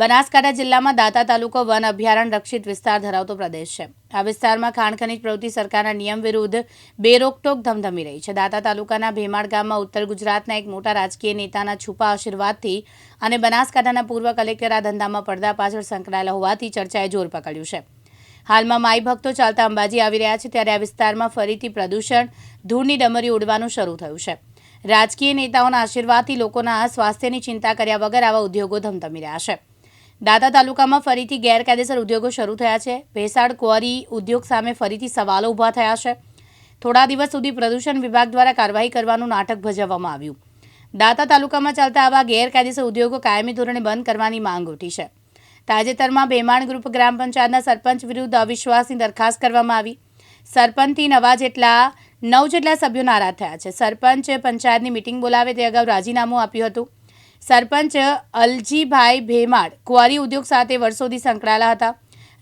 બનાસકાંઠા જિલ્લામાં દાતા તાલુકો વન અભયારણ્ય રક્ષિત વિસ્તાર ધરાવતો પ્રદેશ છે. આ વિસ્તારમાં ખાણ ખનિજ પ્રવૃત્તિ સરકારના નિયમ વિરુદ્ધ બેરોકટોક ધમધમી રહી છે. દાતા તાલુકાના ભેમાળ ગામમાં ઉત્તર ગુજરાતના એક મોટા રાજકીય નેતાના છુપા આશીર્વાદથી અને બનાસકાંઠાના પૂર્વ કલેક્ટર આ ધંધામાં પડદા પાછળ સંકળાયેલા હોવાથી ચર્ચાએ જોર પકડ્યું છે. હાલમાં માઈ ભક્તો ચાલતા અંબાજી આવી રહ્યા છે ત્યારે આ વિસ્તારમાં ફરીથી પ્રદૂષણ, ધૂળની ડમરી ઉડવાનું શરૂ થયું છે. રાજકીય નેતાઓના આશીર્વાદથી લોકોના સ્વાસ્થ્યની ચિંતા કર્યા વગર આવા ઉદ્યોગો ધમધમી રહ્યા છે. દાતા તાલુકામાં ફરીથી ગેરકાયદેસર ઉદ્યોગો શરૂ થયા છે. ભેસાડ ક્વોરી ઉદ્યોગ સામે ફરીથી સવાલો ઊભા થયા છે. થોડા દિવસ સુધી પ્રદૂષણ વિભાગ દ્વારા કાર્યવાહી કરવાનું નાટક ભજવવામાં આવ્યું. દાતા તાલુકામાં ચાલતા આવા ગેરકાયદેસર ઉદ્યોગો કાયમી ધોરણે બંધ કરવાની માંગ ઉઠી છે. તાજેતરમાં બેમાણ ગ્રુપ ગ્રામ પંચાયતના સરપંચ વિરુદ્ધ અવિશ્વાસની દરખાસ્ત કરવામાં આવી. સરપંચથી નવા જેટલા, નવ જેટલા સભ્યો નારાજ થયા છે. સરપંચ પંચાયતની મિટિંગ બોલાવે તે અગાઉ રાજીનામું આપ્યું હતું. સરપંચ અલજીભાઈ ભેમાડ કુવારી ઉદ્યોગ સાથે વર્ષોથી સંકળાયેલા હતા.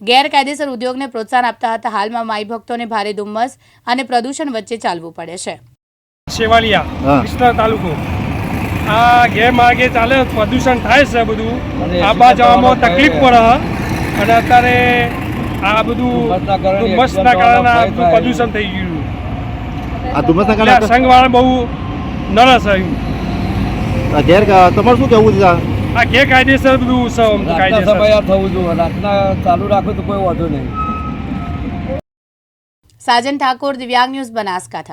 ગેરકાયદેસર ઉદ્યોગને પ્રોત્સાહન આપતા હતા. હાલમાં માઈ ભક્તોને ભારે ધુમ્મસ અને પ્રદૂષણ વચ્ચે ચાલવું પડે છે. હા. વિસ્તાર તાલુકો. આ ગેરમાર્ગે ચાલે પ્રદૂષણ થાય છે બધું. આબા જવામાં તકલીફ પડે અને અત્યારે આ બધું ધુમ્મસના કારણે. પ્રદૂષણ થઈ ગયું. આ ધુમ્મસના કારણે સંઘવાળા બહુ નરસ આવ્યું. ઘેર તમારે શું કહેવું છે આ? આ ગેરકાયદેસર બધું રાતના કાયદેસર. થવું જોઈએ. રાતના ચાલુ રાખો તો કોઈ વાંધો નહીં. સાજન ઠાકોર દિવ્યાંગ ન્યૂઝ બનાસકાંઠા.